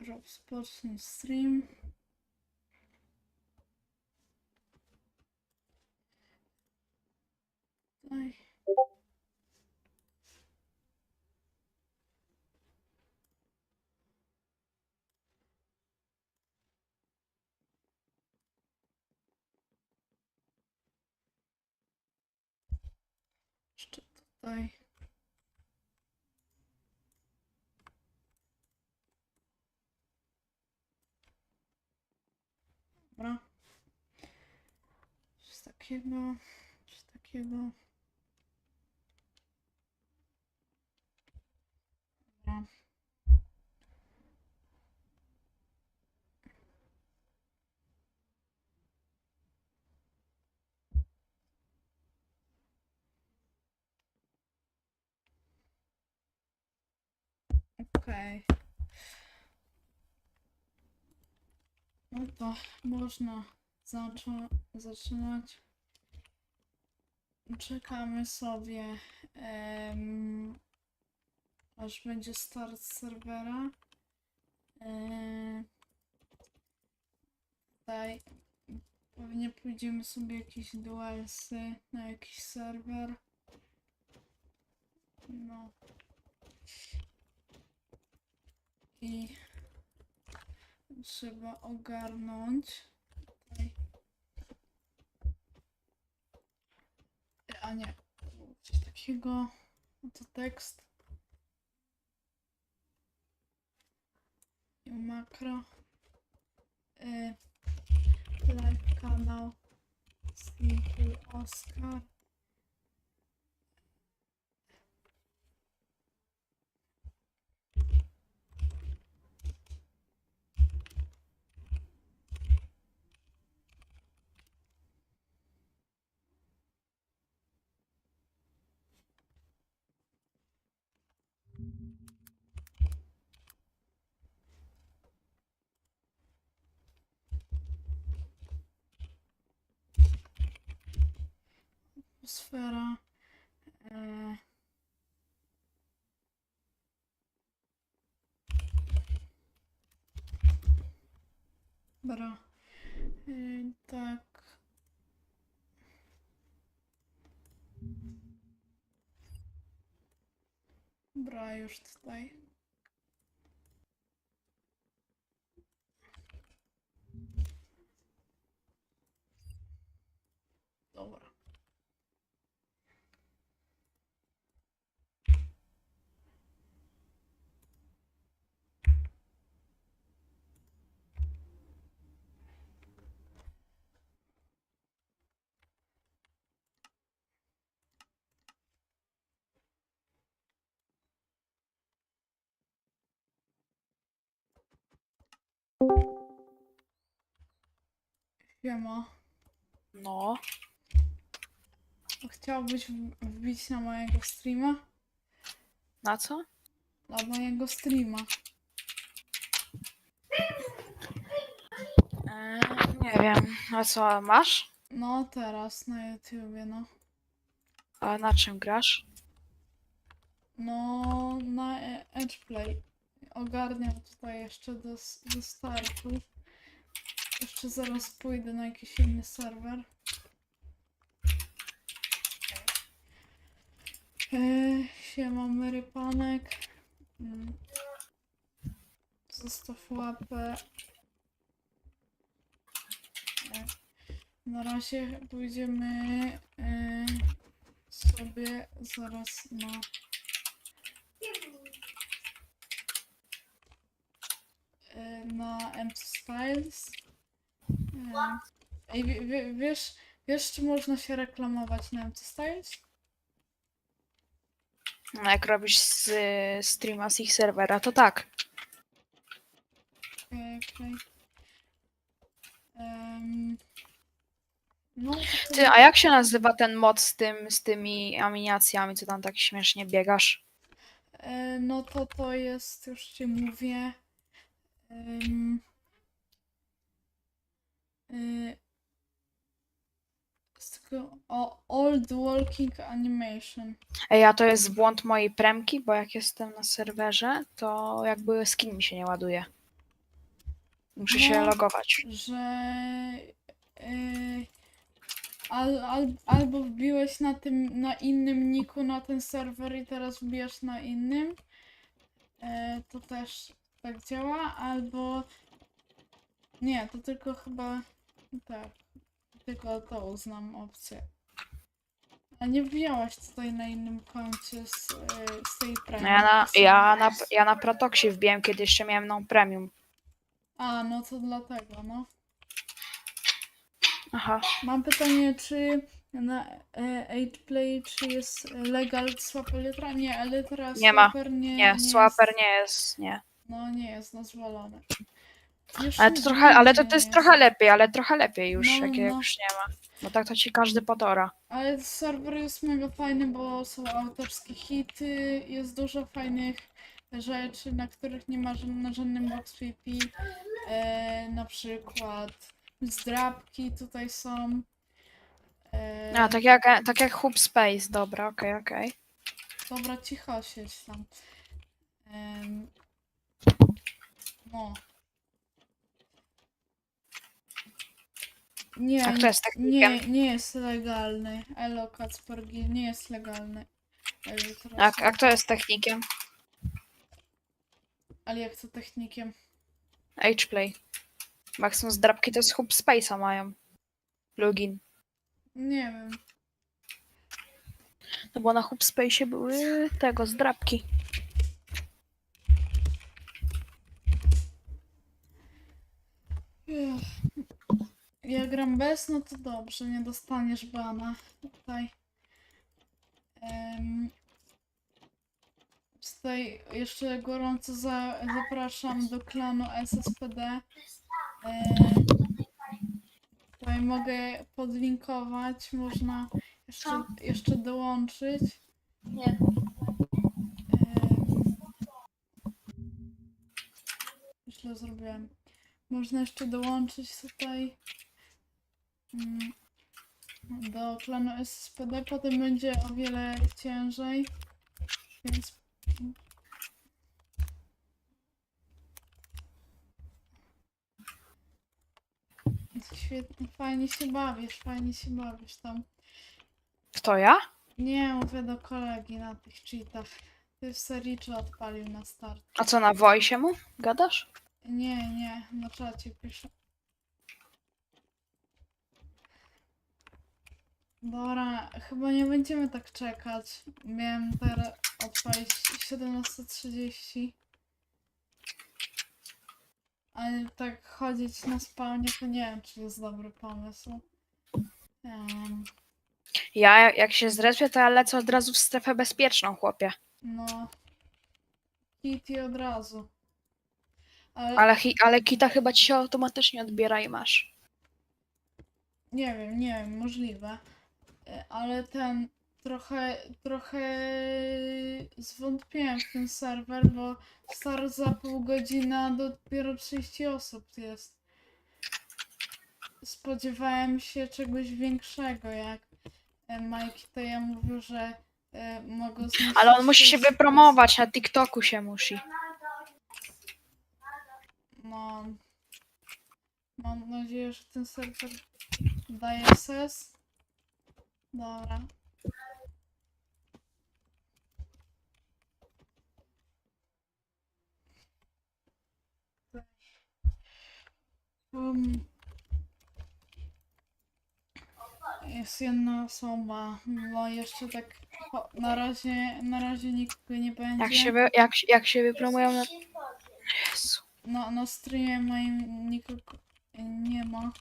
Rozpocznij stream. Tutaj. Jeszcze. Dobra. Coś takiego. Coś takiego. Dobra. Okej. No to można zaczą- zaczynać. Czekamy sobie, em, aż będzie start serwera. Em, tutaj pewnie pójdziemy sobie jakieś duelsy na jakiś serwer. No. I trzeba ogarnąć. Tutaj. A nie, coś takiego. To tekst. I makro. Y, live kanał. Simple Oscar. Atmosfera. E, Dobra. E, tak. Dobra, już tutaj. Dobra. Siema. No, Chciałbyś wbić na mojego streama? na co? Na mojego streama. E, nie wiem. A co masz? No teraz na YouTubie, no. A na czym grasz? No na Edgeplay. Ogarniam tutaj jeszcze do, do startu. Jeszcze zaraz pójdę na jakiś inny serwer. Eee, siema Mary Panek. Mm. Zostaw łapę. Na razie pójdziemy e, sobie zaraz na e, na Empty Styles. Ej, wie- wie- wiesz, wiesz, czy można się reklamować na Styles? No, jak robisz z, streama z ich serwera, to tak. Okej, okej. Em, No, to Ty, a jak się nazywa ten mod z tym, z tymi aminacjami, co tam tak śmiesznie biegasz? E, No to to jest, już ci mówię. em, o Old Walking Animation. Ej, a to jest błąd mojej premki, bo jak jestem na serwerze, to jakby skin mi się nie ładuje. Muszę się No. logować. że yy, al, al, albo wbiłeś na tym, na innym niku na ten serwer i teraz wbijasz na innym, yy, to też tak działa, albo nie, to tylko chyba tak, tylko to uznam opcję. A nie wbijałaś tutaj na innym koncie z, yy, z tej premium. No ja na, ja na, ja na Protoxie wbiłem, kiedy jeszcze miałem no premium. A, no to dlatego, no. Aha. Mam pytanie, czy na e, Ageplay, czy jest legal swap Elytra? Nie, Elytra Nie ma. Swapper nie, Nie, Swapper nie jest, nie. No nie jest dozwolony. Już Ale to trochę, ale to, to jest trochę lepiej, ale trochę lepiej już, No, jak, jak no. już nie ma. Bo tak to ci każdy potora. Ale serwer jest mega fajny, bo są autorskie hity, jest dużo fajnych rzeczy, na których nie ma ża- na żadnym box PP. E, na przykład zdrabki tutaj są. E, A, tak jak, tak jak Hub Space, dobra, okej, okej. Dobra, cicho siedź tam. Em, no. Nie, A kto jest technikiem? nie, nie jest legalny. Elo Kacpergi nie jest legalny. Teraz A, a kto jest technikiem? Ale jak to technikiem? Hplay. Maximum zdrabki to jest Hub Space'a mają. Login. Nie wiem. No bo na Hub Space'ie były tego, zdrabki. Ech. Ja gram bez, no to dobrze, nie dostaniesz bana tutaj. Em, Tutaj jeszcze gorąco za, zapraszam do klanu SSPD. E, tutaj mogę podlinkować, można jeszcze, jeszcze dołączyć. Nie. Źle zrobiłem. Można jeszcze dołączyć tutaj do klanu SSPD. Potem będzie o wiele ciężej. Więc. Świetnie, fajnie się bawisz, fajnie się bawisz tam. Kto ja? Nie, mówię do kolegi na tych cheatach. Ty w sericzu odpalił na start. A co, na Voice mu gadasz? Nie, nie, na czacie piszę. Dobra, chyba nie będziemy tak czekać. Miałem teraz odpalić 17.30. Ale tak chodzić na spawnie to nie wiem, czy jest dobry pomysł. Em, Ja, jak się zrespię, to ja lecę od razu w strefę bezpieczną, chłopie. no. Kitty od razu. Ale, Ale, hi- ale kita chyba ci się automatycznie odbiera i masz. Nie wiem, nie wiem, możliwe. E, Ale ten trochę, trochę zwątpiłem w ten serwer, bo start za pół godziny, a dopiero 30 osób jest. Spodziewałem się czegoś większego, jak e, Mike to ja mówił, że e, zmieścić Ale on musi się 600 wypromować, na TikToku się musi. No. Mam nadzieję, że ten serwer daje ses. Dobra. Um, jest jedna osoba, bo jeszcze tak o, na razie, na razie nikt nie będzie. Jak się, wy, jak, jak się wypromują na... Jezu. No, na streamie moim nikogo nie ma.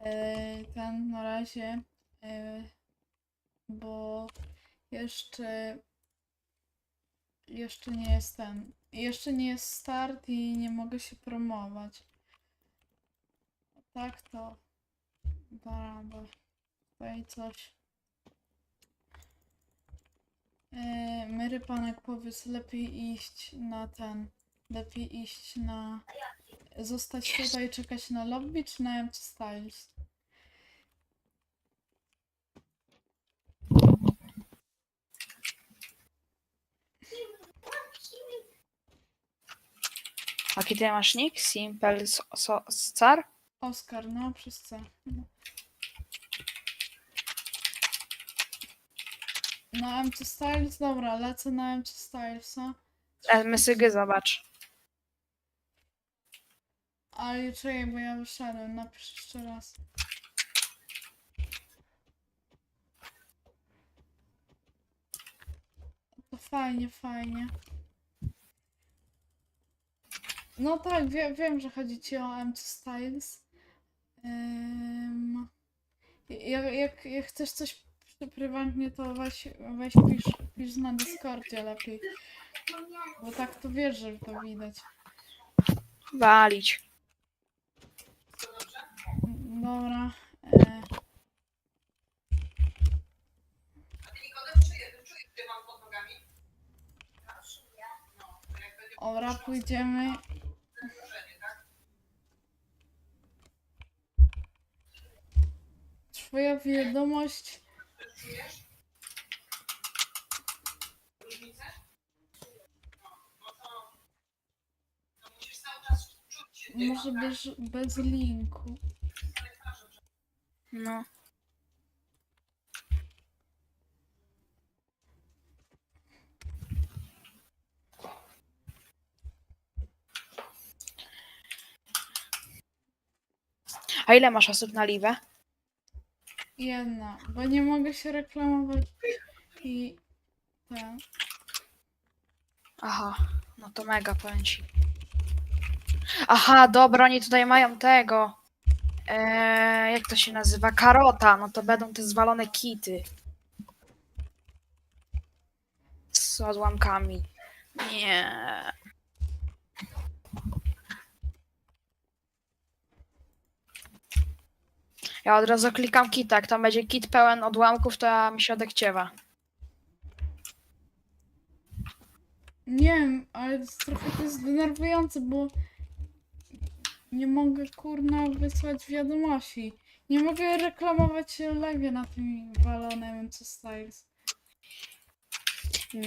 E, ten na razie. E, bo jeszcze. Jeszcze nie jest ten. Jeszcze nie jest start i nie mogę się promować. Tak to. Bo tutaj coś. E, Mary Panek powiedz, lepiej iść na ten. Lepiej iść na. Zostać tutaj, czekać na lobby, czy na MC Styles? Jaki ty masz nick? Simple so, Scar? Oskar, no przez C. No. Na MC Styles, dobra, lecę na MC Stylesa. Mysygy, zobacz. Ale czekaj, bo ja wyszedłem, napisz jeszcze raz. To fajnie, fajnie. No tak, wie, wiem, że chodzi ci o MC Styles. Ym, jak, jak, jak chcesz coś prywatnie, to weź, weź pisz, pisz na Discordzie lepiej. Bo tak to wiesz, że to widać. Walić. Dobra. E, Ora, pójdziemy. Twoja wiadomość. Może bez, bez linku. No. A ile masz osób na live? Jedna, bo nie mogę się reklamować i ten. Aha, no to mega powiem ci. Aha, dobra, oni tutaj mają tego. Eee, jak to się nazywa? Karota. No to będą te zwalone kity. Z odłamkami. Nie. Ja od razu klikam kita. Jak tam będzie kit pełen odłamków, to ja mi się odechciewa. Nie wiem, ale to jest trochę to jest denerwujące, bo nie mogę kurna wysłać wiadomości. Nie mogę reklamować się live na tym walonym co Styles.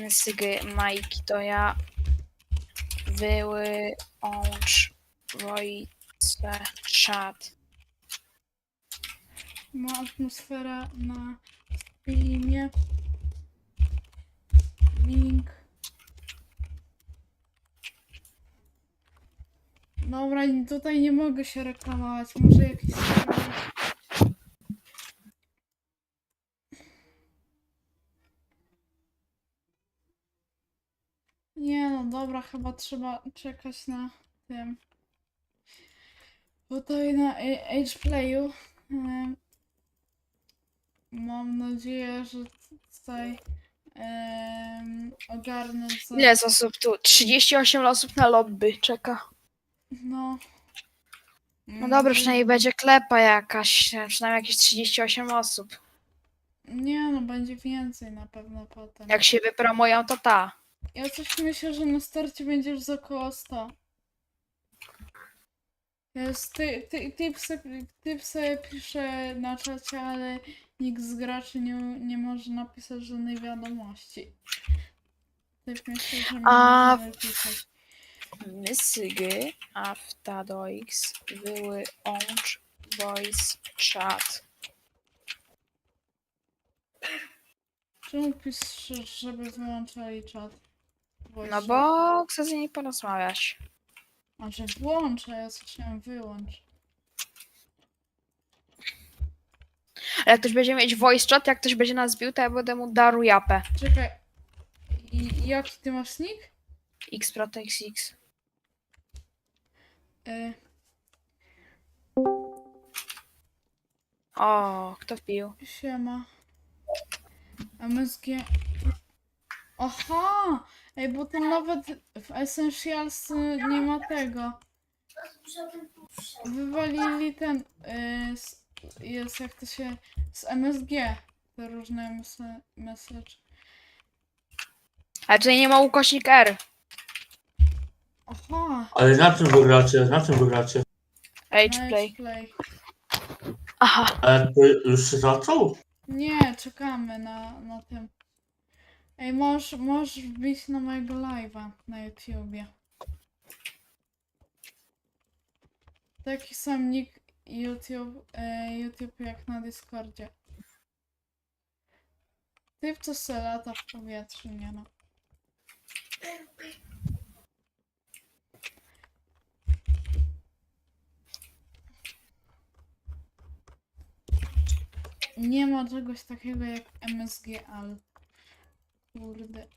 Sygy, Majki, to ja wyłącz Wojce czat. Ma atmosfera na streamie. Link. Dobra, i tutaj nie mogę się reklamować. Może jakiś. Nie no, dobra, chyba trzeba czekać na tym. Tutaj na H-Playu. Mam nadzieję, że tutaj em, ogarnę za... Ile jest osób tu? 38 osób na lobby czeka. No. No dobra, przynajmniej będzie klepa jakaś, przynajmniej jakieś 38 osób. Nie no, będzie więcej na pewno potem. Jak się wypromują, to ta. Ja coś myślę, że na starcie będziesz z około 100. Jest, ty, ty, typ, se, typ sobie pisze na czacie, ale nikt z graczy nie, nie może napisać żadnej wiadomości. Typ myśli, że A- możemy pisać. Mysygy, Aftadoix, wyłącz voice chat. Czemu piszesz, żeby wyłączali czat? No bo chcę z nimi porozmawiać. A że włączę, ja zacząłem wyłącz. Ale jak ktoś będzie mieć voice chat, jak ktoś będzie nas bił, to ja będę mu daru japę. Czekaj. I jaki ty masz nick? Xprotex X. Y, O, kto wbił? siema. MSG. Aha! Ej, bo to nawet w Essentials y, nie ma tego. Wywalili ten. Y, s- jest jak to się. Z MSG. Te różne mes- message. Ale tutaj nie ma ukośnik R. Aha! Ale na czym wy gracie? Na czym wy gracie? H-play. play. Aha. Ale to już się zaczął? Nie, czekamy na, na tym. Ej, możesz, możesz wbić na mojego live'a na YouTubie. taki sam nick YouTube, e, YouTube jak na Discordzie. Typ co se lata w powietrzu, nie no. Nie ma czegoś takiego jak MSGL. Kurde.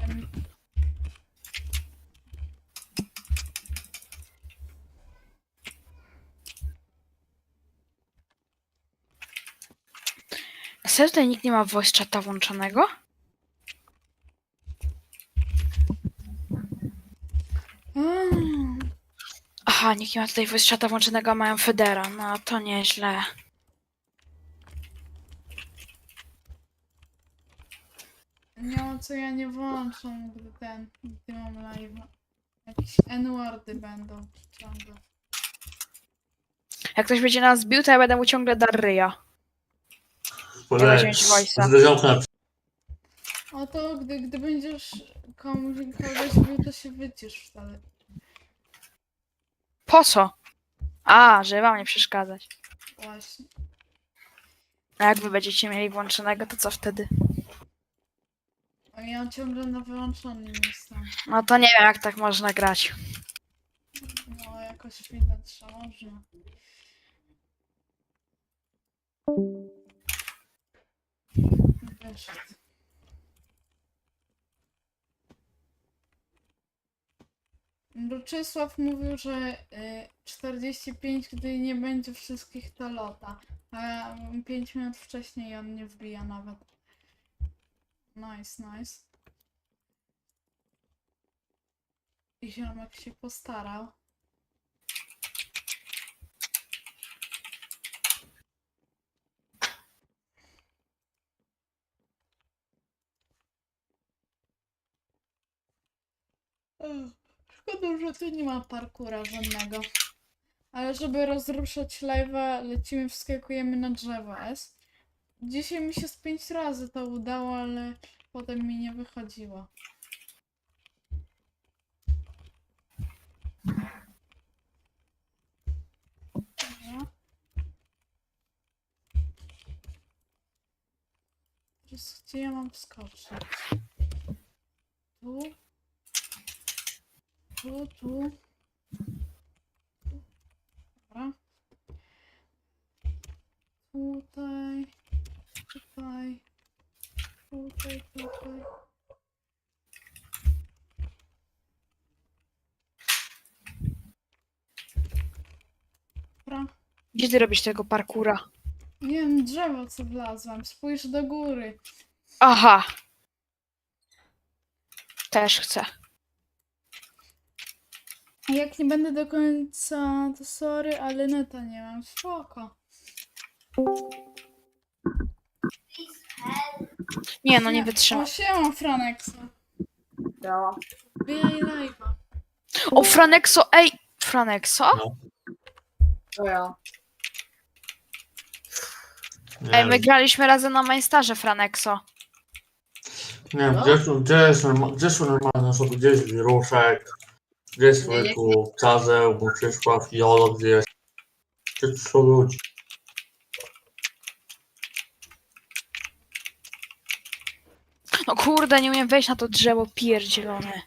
Em, Serio tutaj nikt nie ma voice chata włączonego? aaa. Aha, nikt nie ma tutaj voice chata włączonego, a mają Federa. No to nieźle. Nie ma co ja nie włączam, gdy ten, gdy mam live'a. Jakieś N-wordy będą ciągle. Jak ktoś będzie nas bił, to ja będę mu ciągle dar ryja. Podaj- wziąć voice'a. z okna O to, gdy, gdy będziesz komuś kogoś bił, to się wycisz wtedy. Po co? A, żeby wam nie przeszkadzać. Właśnie. A jak wy będziecie mieli włączonego, to co wtedy? A ja ciągle na wyłączonym jestem. No to nie wiem, jak tak można grać. No, jakoś widać, że Ruczysław mówił, że y, 45, gdy nie będzie wszystkich, to lota. A 5 minut wcześniej on nie wbija nawet. Nice, nice. I ziomek się postarał. Szkoda, że tu nie ma parkura żadnego. Ale żeby rozruszać live'a, lecimy, wskakujemy na drzewo S. Dzisiaj mi się z pięć razy to udało, ale potem mi nie wychodziło. Teraz gdzie ja mam wskoczyć? Tu. Tu, tu. Dobra. Tutaj. Tutaj. Tutaj, tutaj. Dobra. Gdzie ty robisz tego parkura? Nie wiem, drzewo co wlazłam. Spójrz do góry. Aha. Też chcę. Jak nie będę do końca, to sorry, ale neta nie mam. Spoko. Nie, no nie O, wytrzymam. siema, Franeksa. Bijaj live'a. O, Franexo, ej! Franexo? To ja. Nie, Ej, my graliśmy razem na Mainstarze, Franexo. nie wiem, gdzie, gdzie, jest norma- gdzie są normalne osoby, gdzie jest Wiruszek, gdzie jest Nie, nie. Wyku, Cazeł, Muczysław, Jolo, gdzie jest. Tu są ludzie? No kurde, nie umiem wejść na to drzewo pierdzielone.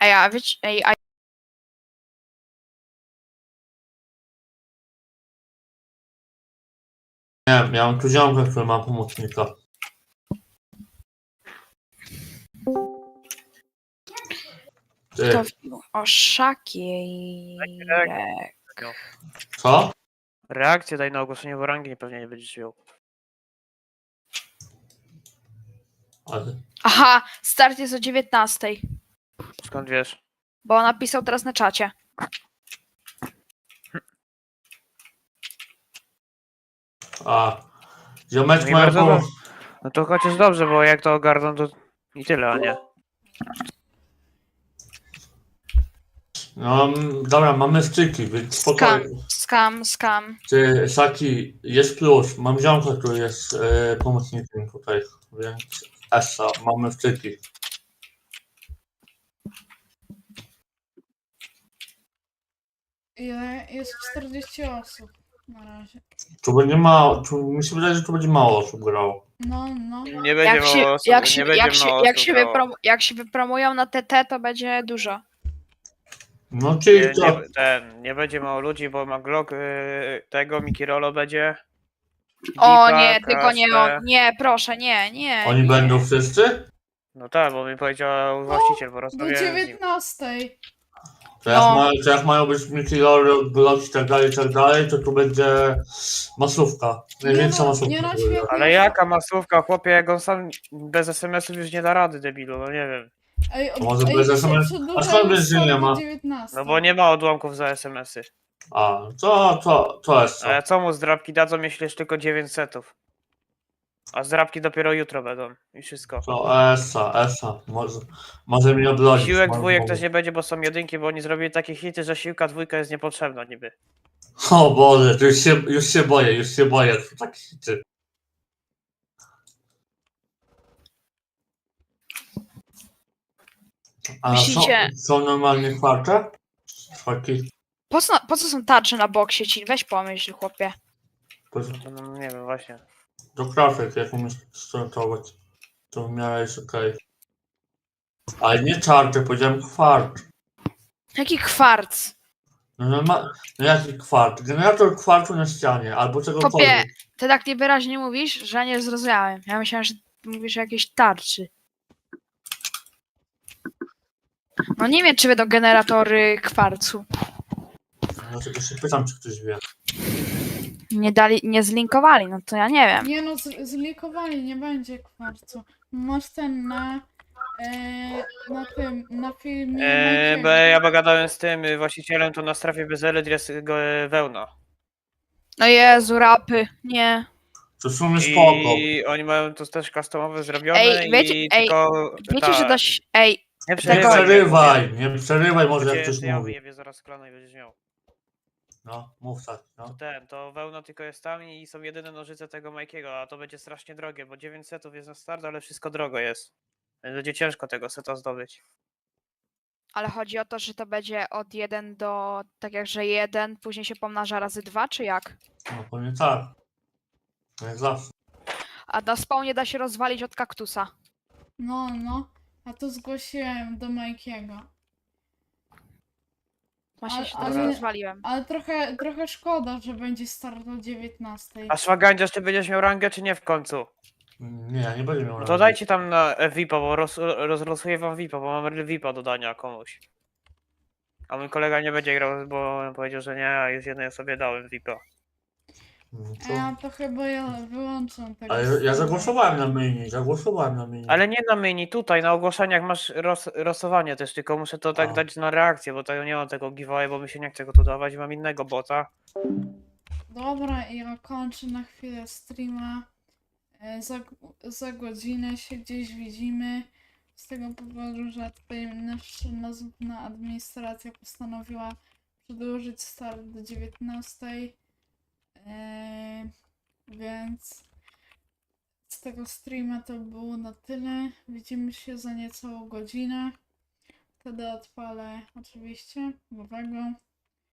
Ej, a wiecie, ej, a Nie mam tu ziomka, który ma pomocnika. Ty, to wbił? O, szakiej. co? Reakcję daj na ogłoszenie w rangi, pewnie nie będziesz miał. Ale, Aha, start jest o 19, Skąd wiesz? bo napisał teraz na czacie. A, ziomeczku No i mają bardzo pomoc. dobrze. No to chociaż dobrze, bo jak to ogarną, to i tyle, a nie. No, dobra, mamy szczyki, więc spokojnie. Skan skam, skam. Ty, Saki, jest plus. Mam ziomka, który jest e, pomocnikiem tutaj, więc Essa, mamy wtyki. Ile? Jest 40 osób na razie. Tu będzie mało, tu, mi się wydaje, że tu będzie mało osób grało. No, no. Nie będzie Jak się, mało osób, jak nie się, będzie jak się, mało jak osób się, grało. wyprom, jak się wypromują na TT, to będzie dużo. No Nie, czyli to, nie, ten, nie będzie mało ludzi, bo Maglok y, tego, Miki Rolo będzie. O nie, tylko nie Kastę. on. Nie, proszę, nie, nie. oni nie. będą wszyscy? No tak, bo mi powiedział właściciel, bo Do rozmawiałem z nim. 19. To jak, No. ma, to jak mają być Mickey Lore, Glock i tak dalej, i tak dalej, to tu będzie masówka. Największa Nie no, masówka. nie na. Ale jaka masówka, chłopie, jak on sam bez SMS-ów już nie da rady, debilu, no nie wiem. Ej, od, Może ej, bez prze- SMS? przedłużają A skąd wiesz, że nie do ma? 19. No bo nie ma odłamków za SMS-y. A, to, to, to jest co. A co mu zdrabki dadzą, jeśli jest tylko 9 setów? A zdrabki dopiero jutro będą i wszystko. To Essa, Essa, może, może mnie oblodzić. Siłek może- dwójek też nie będzie, bo są jedynki, bo oni zrobili takie hity, że siłka dwójka jest niepotrzebna niby. O Boże, to już się, już się boję, już się boję. To tak hity. A Myślicie- są, są normalnie kwarte? Taki, Po co, po co są tarcze na boksie ci? Weź pomyśl, chłopie. to, No, no, nie wiem, właśnie. Do krafek, jak umiesz startować, to w miarę jest okej. Ale nie czarty, powiedziałem kwart. Jaki kwarc? No, no, ma, no jaki kwart? Generator kwartu na ścianie, albo Chłopie, czegokolwiek. ty tak niewyraźnie mówisz, że nie zrozumiałem. Ja myślałem, że mówisz o jakiejś tarczy. No nie wiem, czy będą generatory kwarcu. Dlatego się pytam, czy ktoś wie. Nie dali, nie zlinkowali, no to ja nie wiem. Nie no, z- zlikowali, nie będzie kwarcu. Masz ten na... E, na tym, na filmie... Eee, Mikey'ego. bo ja pogadałem z tym y, właścicielem, to na strefie bez elit jest go, y, wełna. No Jezu, rapy, nie. To w sumie spoko. I oni mają to też customowe zrobione Ej, wiecie- i ej, tylko... Wiecie, tak, że dość... Ej, Nie Nie przerywaj, nie przerywaj może jak ktoś ja mówi. wyjebię zaraz szklana i będziesz miał. No, mów tak, To no. ten, to wełna tylko jest tam i są jedyne nożyce tego Majkiego, a to będzie strasznie drogie, bo 9 setów jest na start, ale wszystko drogo jest. Więc będzie ciężko tego seta zdobyć. ale chodzi o to, że to będzie od 1 do... Tak jak, że 1, później się pomnaża razy 2, czy jak? No pewnie tak. Jak zawsze. A na spawnie da się rozwalić od kaktusa. No, no. A to zgłosiłem do Mikey'ego. Ale- się ale- teraz rozwaliłem. Ale trochę, trochę szkoda, że będzie start o 19. A szwagandziarz, ty będziesz miał rangę, czy nie w końcu? Nie, nie będę miał No to dajcie tam na e, VIPa, bo roz, rozlosuję wam VIPa, bo mam VIPa do dania komuś. A mój kolega nie będzie grał, bo powiedział, że nie, a już jednej osobie dałem VIPa. A co? ja to chyba ja wyłączam tego. Ale ja zagłosowałem na menu, zagłosowałem na menu. Ale nie na menu, tutaj na ogłoszeniach masz ros, rosowanie też, tylko muszę to tak A. dać na reakcję, bo to nie mam tego giveaway, bo mi się nie chce go tu dawać, mam innego bota. Dobra, ja kończę na chwilę streama. E, Za, za godzinę się gdzieś widzimy. Z tego powodu, że tutaj nasza nazwana administracja postanowiła przedłużyć start do 19. E, więc z tego streama to było na tyle. Widzimy się za niecałą godzinę. Wtedy odpalę oczywiście nowego.